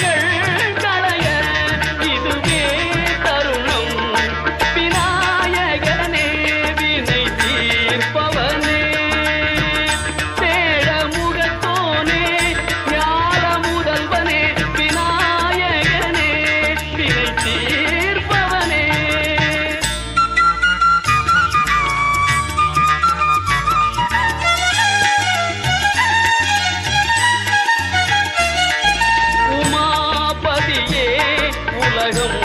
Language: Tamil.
குறைகள் 감사합니다.